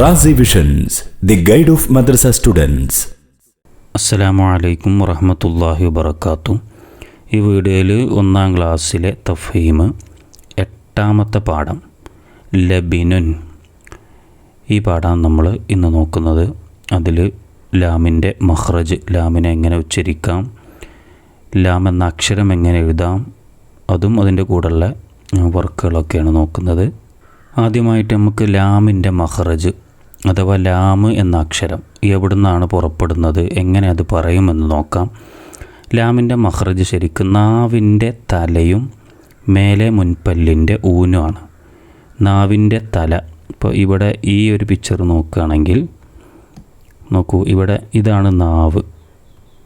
Razi visions the guide of madrasa students അസ്സലാമു അലൈക്കും വറഹമത്തല്ലാഹി വബർക്കാത്തു ഈ വീഡിയോയിൽ ഒന്നാം ക്ലാസ്സിലെ തഫീം എട്ടാമത്തെ പാഠം ലബിനുൻ. ഈ പാഠം നമ്മൾ ഇന്ന് നോക്കുന്നത് അതിൽ ലാമിന്റെ മഹ്റജ് ലാമിനെ എങ്ങനെ ഉച്ചരിക്കാം ലാം എന്ന അക്ഷരം എങ്ങനെ എഴുതാം അതും അതിന്റെ കൂടെയുള്ള വർക്കുകളൊക്കെയാണ് നോക്കുന്നത്. ആദ്യമായിട്ട് നമുക്ക് ലാമിന്റെ മഹ്റജ് അഥവാ ലാമ് എന്ന അക്ഷരം എവിടുന്നാണ് പുറപ്പെടുന്നത്? എങ്ങനെ അത് പറയുമെന്ന് നോക്കാം. ലാമിന്റെ മഹ്റജ് ശരിക്കും നാവിന്റെ തലയും മേലെ മുൻപല്ലിന്റെ ഊനുമാണ് നാവിന്റെ തല. ഇപ്പോൾ ഇവിടെ ഈ ഒരു പിക്ചർ നോക്കുകയാണെങ്കിൽ നോക്കൂ ഇവിടെ ഇതാണ് നാവ്.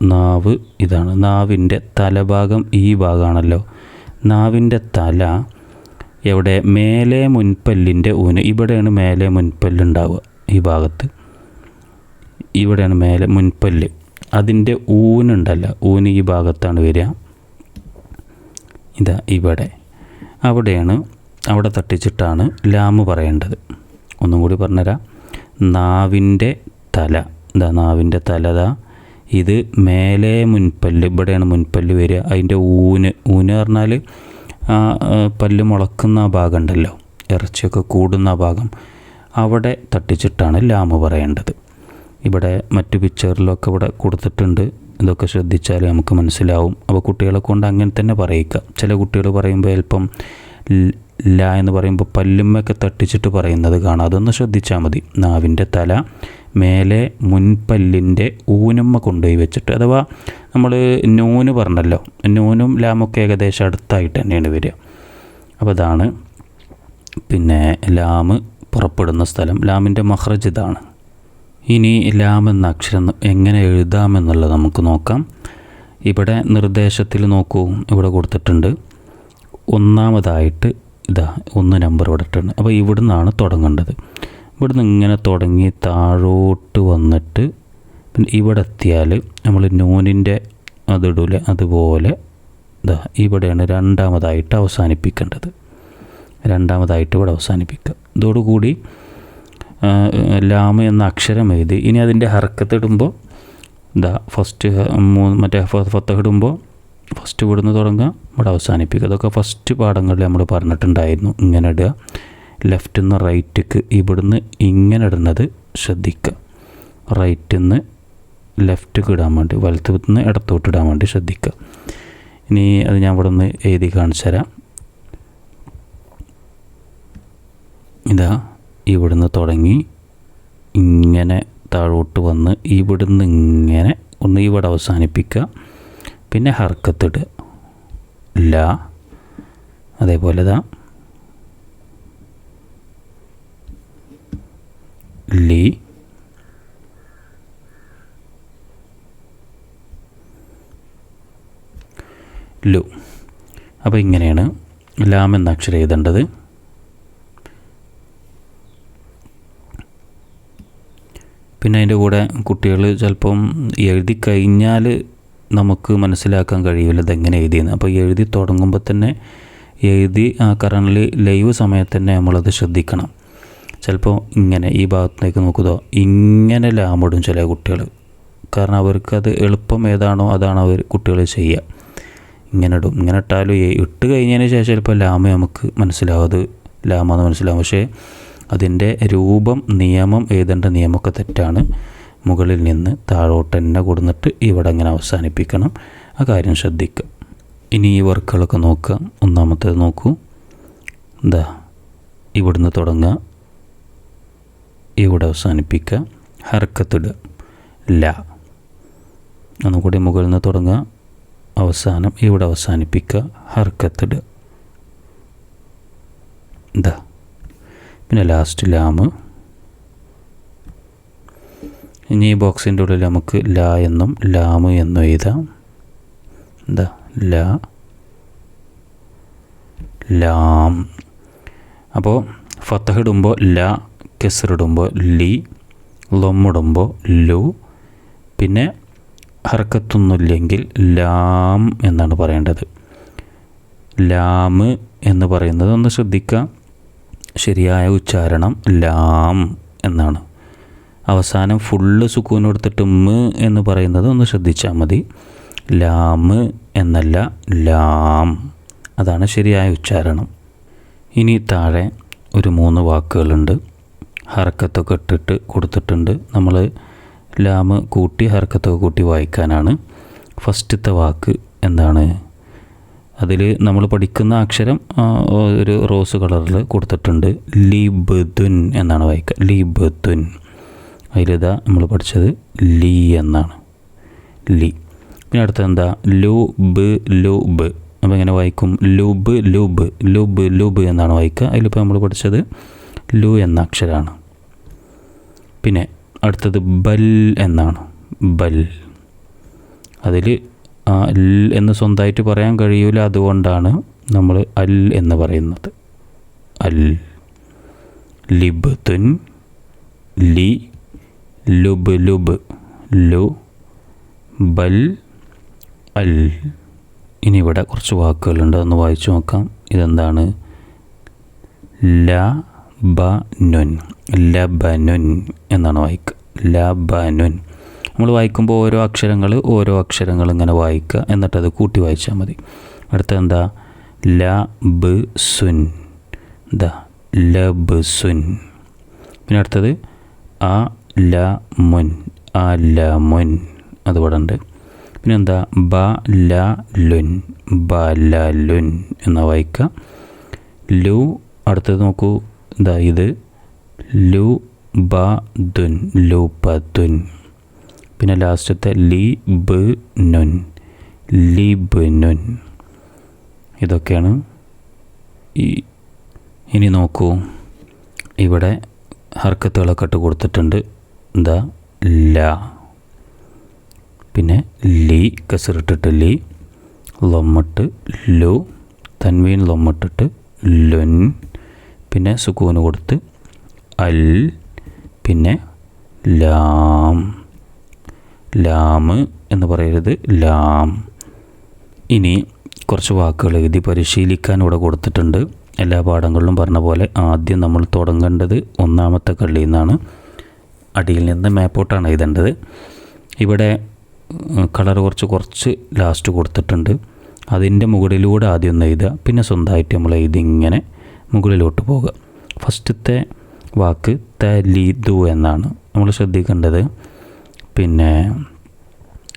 നാവ് ഇതാണ്. നാവിന്റെ തലഭാഗം ഈ ഭാഗമാണല്ലോ. നാവിന്റെ തല എവിടെ? മേലെ മുൻപല്ലിന്റെ ഊന്. ഇവിടെയാണ് മേലെ മുൻപല്ലുണ്ടാവുക ഈ ഭാഗത്ത്. ഇവിടെയാണ് മേലെ മുൻപല്ല്. അതിന്റെ ഊനുണ്ടല്ല. ഊന് ഈ ഭാഗത്താണ് വരിക. ഇതാ ഇവിടെ. അവിടെയാണ് അവിടെ തട്ടിച്ചിട്ടാണ് ലാമ് പറയേണ്ടത്. ഒന്നും കൂടി പറഞ്ഞുതരാം. നാവിന്റെ തല. ഇതാ നാവിന്റെ തലതാ ഇത് മേലെ മുൻപല്ല് ഇവിടെയാണ് മുൻപല്ല് വരിക. അതിന്റെ ഊന്. ഊന് പറഞ്ഞാൽ ആ പല്ല് മുളക്കുന്ന ആ ഭാഗം ഉണ്ടല്ലോ. ഇറച്ചിയൊക്കെ കൂടുന്ന ആ ഭാഗം. അവിടെ തട്ടിച്ചിട്ടാണ് ലാമ് പറയേണ്ടത്. ഇവിടെ മറ്റു പിക്ചറിലൊക്കെ ഇവിടെ കൊടുത്തിട്ടുണ്ട്. ഇതൊക്കെ ശ്രദ്ധിച്ചാൽ നമുക്ക് മനസ്സിലാവും. അപ്പോൾ കുട്ടികളെ കൊണ്ട് അങ്ങനെ തന്നെ പറയിക്കുക ചില കുട്ടികൾ പറയുമ്പോൾ അല്പം ല- എന്ന് പറയുമ്പോൾ പല്ലുമ്മൊക്കെ തട്ടിച്ചിട്ട് പറയുന്നത് കാണാം. അതൊന്ന് ശ്രദ്ധിച്ചാൽ മതി. നാവിന്റെ തല മേലെ മുൻപല്ലിന്റെ ഊനുമ്മ കൊണ്ടുപോയി വെച്ചിട്ട്. അഥവാ നമ്മൾ നൂന് പറഞ്ഞല്ലോ. നൂനും ലാമൊക്കെ ഏകദേശം അടുത്തായിട്ട് തന്നെയാണ് വരിക. അപ്പോൾ അതാണ്. പിന്നെ ലാമ് പുറപ്പെടുന്ന സ്ഥലം ലാമിന്റെ മഹ്റജ് ഇതാണ്. ഇനി ലാം എന്ന അക്ഷരം എങ്ങനെ എഴുതാമെന്നുള്ളത് നമുക്ക് നോക്കാം. ഇവിടെ നിർദ്ദേശത്തിൽ നോക്കൂ. ഇവിടെ കൊടുത്തിട്ടുണ്ട്. ഒന്നാമതായിട്ട് ഇതാ ഒന്ന് നമ്പർ ഇവിടെ ഇട്ടുണ്ട് അപ്പോൾ ഇവിടെ നിന്നാണ് തുടങ്ങേണ്ടത്. ഇവിടുന്ന് ഇങ്ങനെ തുടങ്ങി താഴോട്ട് വന്നിട്ട് പിന്നെ ഇവിടെ എത്തിയാൽ നമ്മൾ നൂനിന്റെ അതിടൂലെ അതുപോലെ ഇതാ ഇവിടെയാണ് രണ്ടാമതായിട്ട് അവസാനിപ്പിക്കേണ്ടത്. രണ്ടാമതായിട്ട് ഇവിടെ അവസാനിപ്പിക്കുക. ഇതോടുകൂടി ലാമ് എന്ന അക്ഷരം എഴുതി. ഇനി അതിന്റെ ഹർക്കത്തിടുമ്പോൾ ഇതാ ഫസ്റ്റ് മൂന്ന് മറ്റേ ഫത്ത ഇടുമ്പോൾ ഫസ്റ്റ് ഇവിടുന്ന് തുടങ്ങുക ഇവിടെ അവസാനിപ്പിക്കുക. അതൊക്കെ ഫസ്റ്റ് പാഠങ്ങളിൽ നമ്മൾ പറഞ്ഞിട്ടുണ്ടായിരുന്നു. ഇങ്ങനെ ഇടുക. ലെഫ്റ്റിൽ നിന്ന് റൈറ്റിക്ക് ഇവിടുന്ന് ഇങ്ങനെ ഇടുന്നത് ശ്രദ്ധിക്കുക. റൈറ്റിൽ നിന്ന് ലെഫ്റ്റ് ഇടാൻ വേണ്ടി വലത്ത് നിന്ന് ഇടത്തോട്ട് ഇടാൻ വേണ്ടി ശ്രദ്ധിക്കുക. ഇനി അത് ഞാൻ ഇവിടെ നിന്ന് എഴുതി കാണിച്ചു തരാം. ഇതാ ഇവിടുന്ന് തുടങ്ങി. ഇങ്ങനെ താഴോട്ട് വന്ന് ഇവിടുന്ന് ഇങ്ങനെ ഒന്ന് ഇവിടെ അവസാനിപ്പിക്കുക. പിന്നെ ഹർക്കത്തിട്ട് ല. അതേപോലെ ഇതാ. ലി. ലു. അപ്പോൾ ഇങ്ങനെയാണ് ലാം എന്ന അക്ഷരം എഴുതേണ്ടത്. പിന്നെ അതിന്റെ കൂടെ കുട്ടികൾ ചിലപ്പം എഴുതി കഴിഞ്ഞാൽ നമുക്ക് മനസ്സിലാക്കാൻ കഴിയില്ല ഇതെങ്ങനെ എഴുതിയെന്ന്. അപ്പോൾ എഴുതി തുടങ്ങുമ്പോൾ തന്നെ എഴുതി ആ കറണ്ടിൽ ലൈവ് സമയത്ത് തന്നെ നമ്മളത് ശ്രദ്ധിക്കണം. ചിലപ്പോൾ ഇങ്ങനെ ഈ ഭാഗത്തേക്ക് നോക്കുതോ ഇങ്ങനെ ലാമ്പിടും ചില കുട്ടികൾ. കാരണം അവർക്കത് എളുപ്പം ഏതാണോ അതാണ് അവർ കുട്ടികൾ ചെയ്യുക. ഇങ്ങനെ ഇടും. ഇങ്ങനെ ഇട്ടാലും ഇട്ട് കഴിഞ്ഞതിന് ശേഷം ചിലപ്പോൾ ലാമ നമുക്ക് മനസ്സിലാവും. അത് ലാമാന്ന് മനസ്സിലാവും. പക്ഷേ അതിന്റെ രൂപം നിയമം എഴുതേണ്ട നിയമമൊക്കെ തെറ്റാണ്. മുകളിൽ നിന്ന് താഴോട്ട് തന്നെ കൊടുന്നിട്ട് ഇവിടെ അങ്ങനെ അവസാനിപ്പിക്കണം. ആ കാര്യം ശ്രദ്ധിക്കുക. ഇനി ഈ വർക്കുകളൊക്കെ നോക്കുക. ഒന്നാമത്തേത് നോക്കൂ. എന്താ ഇവിടുന്ന് തുടങ്ങുക. ഇവിടെ അവസാനിപ്പിക്കുക. ഹർക്കത്തിടുക. ല. ഒന്നുകൂടി മുകളിൽ നിന്ന് തുടങ്ങുക. അവസാനം ഇവിടെ അവസാനിപ്പിക്കുക. ഹർക്കത്തിടുക. എന്താ പിന്നെ ലാസ്റ്റ് ലാമ് ഇനി ഈ ബോക്സിന്റെ ഉള്ളിൽ നമുക്ക് ല എന്നും ലാമ് എന്നും എഴുതാം. എന്താ? ല. ലാം. അപ്പോൾ ഫത്തഹിടുമ്പോൾ ല കെസറിടുമ്പോൾ ലി ലൊമ്മിടുമ്പോൾ ലു. പിന്നെ ഹർക്കത്തൊന്നുമില്ലെങ്കിൽ ലാം എന്നാണ് പറയേണ്ടത്. ലാമ് എന്ന് പറയുന്നത് ഒന്ന് ശ്രദ്ധിക്കുക ശരിയായ ഉച്ചാരണം ലാം എന്നാണ്. അവസാനം ഫുള്ള് സുക്കൂൻ കൊടുത്തിട്ട് മ് എന്ന് പറയുന്നത് ഒന്ന് ശ്രദ്ധിച്ചാൽ മതി. ലാമ് എന്നല്ല ലാം. അതാണ് ശരിയായ ഉച്ചാരണം. ഇനി താഴെ ഒരു മൂന്ന് വാക്കുകളുണ്ട്. ഹർക്കത്തൊക്കെ ഇട്ടിട്ട് കൊടുത്തിട്ടുണ്ട്. നമ്മൾ ലാമ് കൂട്ടി ഹർക്കത്തൊക്കെ കൂട്ടി വായിക്കാനാണ്. ഫസ്റ്റത്തെ വാക്ക് എന്താണ്? അതിൽ നമ്മൾ പഠിക്കുന്ന അക്ഷരം ഒരു റോസ് കളറിൽ കൊടുത്തിട്ടുണ്ട്. ലിബുൻ എന്നാണ് വായിക്കുക ലിബുൻ അതിലിതാ നമ്മൾ പഠിച്ചത് ലീ എന്നാണ്. ലി. പിന്നെ അടുത്ത എന്താ ലൂബ്. ബ് ലു ബ് അപ്പോൾ ഇങ്ങനെ വായിക്കും? ലുബ് ലുബ്. ലുബ് ലുബ് എന്നാണ് വായിക്കുക അതിലിപ്പോൾ നമ്മൾ പഠിച്ചത് ലു എന്ന അക്ഷരമാണ് പിന്നെ അടുത്തത് ബൽ എന്നാണ്. ബൽ. അതിൽ ആ ൽ എന്ന് സ്വന്തമായിട്ട് പറയാൻ കഴിയൂല അതുകൊണ്ടാണ് നമ്മൾ അൽ എന്ന് പറയുന്നത്. അൽ. ലിബ്തുൻ ലി ലുബ് ലുബ് ലു ബൽ അൽ. ഇനി ഇവിടെ കുറച്ച് വാക്കുകളുണ്ട് ഒന്ന് വായിച്ചു നോക്കാം. ഇതെന്താണ്? ല ബ നുൻ. ലബനുൻ എന്നാണ് വായിക്കുക. ലബനുൻ നമ്മൾ വായിക്കുമ്പോൾ ഓരോ അക്ഷരങ്ങൾ ഓരോ അക്ഷരങ്ങൾ ഇങ്ങനെ വായിക്കുക. എന്നിട്ടത് കൂട്ടി വായിച്ചാൽ മതി. അടുത്ത എന്താ? ല ബ് സുൻ. ദ ബ് സുൻ. പിന്നെ അടുത്തത് ആ ല മുൻ. ആ ല മുൻ. അതുപോലെ ഉണ്ട്. പിന്നെ എന്താ? ബ ല ലുൻ. ബ ല ലുൻ എന്ന വായിക്കുക. ലു അടുത്തത് നോക്കൂ. എന്താ ഇത്. ലു ബ ദുൻ. ലു ബ ദുൻ. പിന്നെ ലാസ്റ്റത്തെ ലി ബ് നുൻ ലി ബ് നുൻ ഇതൊക്കെയാണ് ഈ ഇനി നോക്കൂ. ഇവിടെ ഹർക്കത്തുകളൊക്കെ ഇട്ട് കൊടുത്തിട്ടുണ്ട്. എന്താ? ല. പിന്നെ ലി കസറിട്ടിട്ട് ലി. ലൊമ്മിട്ട് ലു. തൻവീൻ ലൊമ്മിട്ടിട്ട് ലുൻ. പിന്നെ സുക്കൂന് കൊടുത്ത് അൽ. പിന്നെ ലാം. ലാമ് എന്ന് പറയരുത്. ലാം. ഇനി കുറച്ച് വാക്കുകൾ എഴുതി പരിശീലിക്കാൻ ഇവിടെ കൊടുത്തിട്ടുണ്ട്. എല്ലാ പാഠങ്ങളിലും പറഞ്ഞ പോലെ ആദ്യം നമ്മൾ തുടങ്ങേണ്ടത് ഒന്നാമത്തെ കള്ളിയിൽ നിന്നാണ്. അടിയിൽ നിന്ന് മേപ്പോട്ടാണ് എഴുതേണ്ടത്. ഇവിടെ കളർ കുറച്ച് കുറച്ച് ലാസ്റ്റ് കൊടുത്തിട്ടുണ്ട്. അതിന്റെ മുകളിലൂടെ ആദ്യം ഒന്ന് എഴുതുക. പിന്നെ സ്വന്തമായിട്ട് നമ്മൾ എഴുതി ഇങ്ങനെ മുകളിലോട്ട് പോകുക ഫസ്റ്റത്തെ വാക്ക് തലിദു എന്നാണ്. നമ്മൾ ശ്രദ്ധിക്കേണ്ടത്. പിന്നെ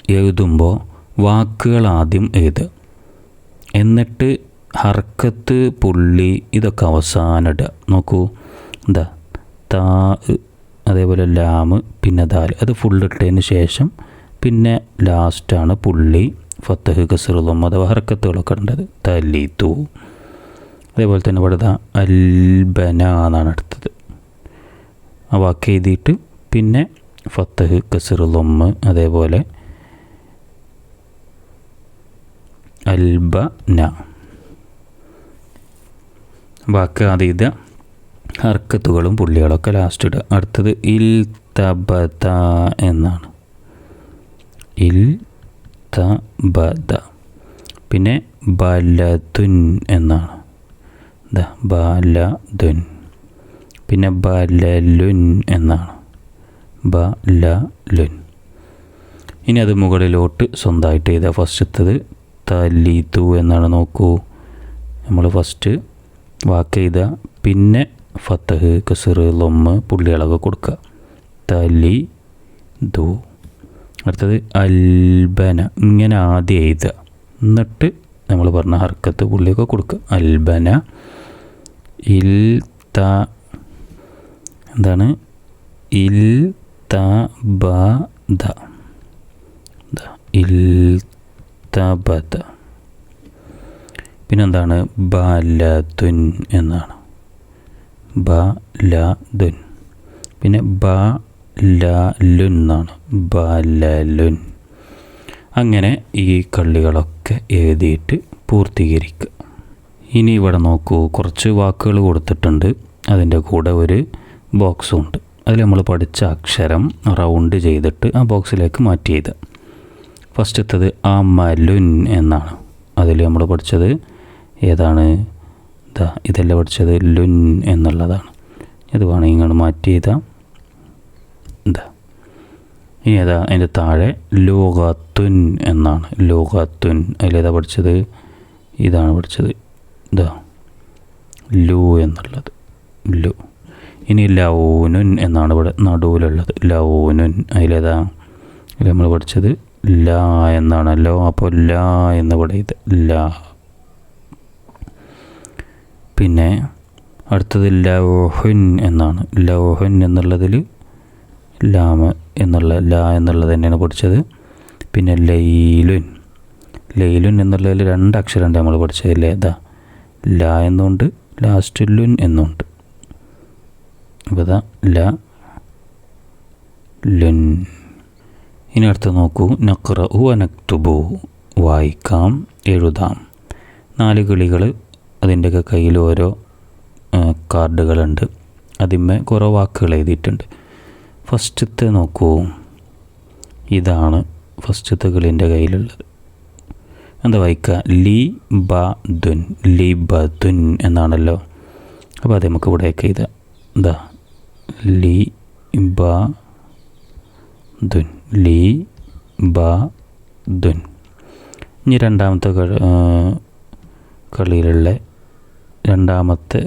എഴുതുമ്പോൾ വാക്കുകൾ ആദ്യം എഴുതുക എന്നിട്ട് ഹർക്കത്ത് പുള്ളി ഇതൊക്കെ അവസാനം ഇടുക നോക്കൂ. എന്താ? താ അതേപോലെ ലാമ് പിന്നെ ദാൽ. അത് ഫുൾ ഇട്ടതിന് ശേഷം പിന്നെ ലാസ്റ്റാണ് പുള്ളി ഫത്തഹ് കസറുലും അഥവാ ഹർക്കത്തുകളൊക്കെ ഉണ്ടത് തലീത്തു. അതേപോലെ തന്നെ ഇവിടെ അൽബന എന്നാണ് അടുത്തത് ആ വാക്ക് എഴുതിയിട്ട് പിന്നെ ഫത്തഹ് കസറുലൊമ്മ് അതേപോലെ അൽബന. വാക്ക് അതീത ഹർക്കത്തുകളും പുള്ളികളൊക്കെ ലാസ്റ്റ് ഇടുക. അടുത്തത് ഇൽ തബത എന്നാണ്. ഇൽ തബത പിന്നെ ബലതുൻ എന്നാണ്. ദ ബലതുൻ പിന്നെ ബലലുൻ എന്നാണ്. ബലലുൻ ഇനി അത് മുകളിലോട്ട് സ്വന്തമായിട്ട് ചെയ്ത ഫസ്റ്റത്തത് തലീതു എന്നാണ് നോക്കൂ. നമ്മൾ ഫസ്റ്റ് വാക്ക് ചെയ്ത പിന്നെ ഫത്തഹ് കസർ ലൊമ്മ് പുള്ളികളൊക്കെ കൊടുക്കുക. തലി ദു അടുത്തത് അൽബന. ഇങ്ങനെ ആദ്യം എഴുതുക. എന്നിട്ട് നമ്മൾ പറഞ്ഞ ഹർക്കത്ത് പുള്ളിയൊക്കെ കൊടുക്കുക. അൽബന ഇൽ ത. എന്താണ്? ഇൽ ത ബ ദ ദ. ഇൽ തബത പിന്നെന്താണ്? ബലതുൻ എന്നാണ്. ബലതുൻ. പിന്നെ ബ ലുൻ എന്നാണ് ബലലുൻ. അങ്ങനെ ഈ കള്ളികളൊക്കെ എഴുതിയിട്ട് പൂർത്തീകരിക്കുക. ഇനി ഇവിടെ നോക്കൂ കുറച്ച് വാക്കുകൾ കൊടുത്തിട്ടുണ്ട്. അതിന്റെ കൂടെ ഒരു ബോക്സും ഉണ്ട്. അതിൽ നമ്മൾ പഠിച്ച അക്ഷരം റൗണ്ട് ചെയ്തിട്ട് ആ ബോക്സിലേക്ക് മാറ്റി എഴുതുക ഫസ്റ്റത്തത് അമലുൻ എന്നാണ്. അതിൽ നമ്മൾ പഠിച്ചത് ഏതാണ്? ഇതാ ഇതെല്ലാം പഠിച്ചത് ലുൻ എന്നുള്ളതാണ്. ഇത് വേണമെങ്കിൽ ഇങ്ങോട്ട് മാറ്റി ചെയ്താൽ ഇനി ഏതാ? അതിന്റെ താഴെ ലോകത്തുൻ എന്നാണ്. ലോകത്തുൻ. അതിലേതാ പഠിച്ചത്? ഇതാണ് പഠിച്ചത്. ഇതാ ലു എന്നുള്ളത്. ലു. ഇനി ലൗനുൻ എന്നാണ് ഇവിടെ നടുവിലുള്ളത്. ലൗനുൻ. അതിലേതാ? നമ്മൾ പഠിച്ചത് ല എന്നാണല്ലോ അപ്പോൾ ല എന്ന് ഇത് ല. പിന്നെ അടുത്തത് ലൗഹുൻ എന്നാണ്. ലൗഹുൻ എന്നുള്ളതിൽ ലാമ എന്നുള്ള ല എന്നുള്ളത് തന്നെയാണ് പഠിച്ചത്. പിന്നെ ലൈലുൻ. ലൈലുൻ എന്നുള്ളതിൽ രണ്ട് അക്ഷരമുണ്ട് നമ്മൾ പഠിച്ചത്. ലേതാ? ല എന്നുണ്ട് ലാസ്റ്റ് ലുൻ എന്നുണ്ട്. അപ്പോൾ ല ലുൻ. ഇനി അടുത്ത് നോക്കൂ. നക്ര ഉ അനക്തുബു വായിക്കാം എഴുതാം. നാല് കിളികൾ അതിന്റെയൊക്കെ കയ്യിൽ ഓരോ കാർഡുകളുണ്ട്. അതിന്മേ കുറേ വാക്കുകൾ എഴുതിയിട്ടുണ്ട്. ഫസ്റ്റത്തെ നോക്കൂ. ഇതാണ് ഫസ്റ്റത്തെ കിളിന്റെ കയ്യിലുള്ളത്. എന്താ വായിക്കുക? ലി ബ ദുൻ. ലി ബ ദുൻ എന്നാണല്ലോ. അപ്പോൾ അത് നമുക്ക് ഇവിടെയൊക്കെ എഴുതാം. എന്താ ലി ബ ദുൻ. ലി ബ ദുൻ. ഇനി രണ്ടാമത്തെ കളിയിലുള്ള രണ്ടാമത്തെ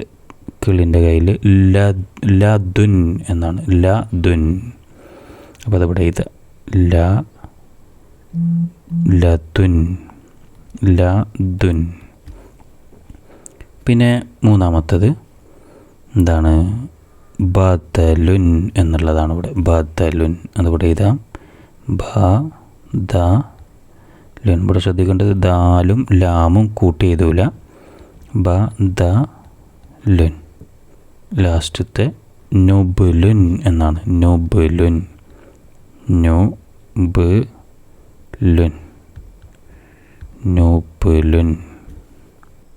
കിളിന്റെ കയ്യിൽ ല ല ദുൻ എന്നാണ്. ല ദുൻ. അപ്പോൾ അതിവിടെ ഇത് ല ലതുൻ ലതുൻ പിന്നെ മൂന്നാമത്തത് എന്താണ്? ബദലുൻ എന്നുള്ളതാണ് ഇവിടെ. ബദലുൻ അതുകൂടെ എഴുതാം. ബ ദ ലുൻ ഇവിടെ ശ്രദ്ധിക്കേണ്ടത് ദാലും ലാമും കൂട്ടി എഴുതൂല. ബ ദ ലുൻ ലാസ്റ്റത്തെ നൊബുലുൻ എന്നാണ്. നൊബുലുൻ. നു ബ് ലുൻ നൊബുലുൻ.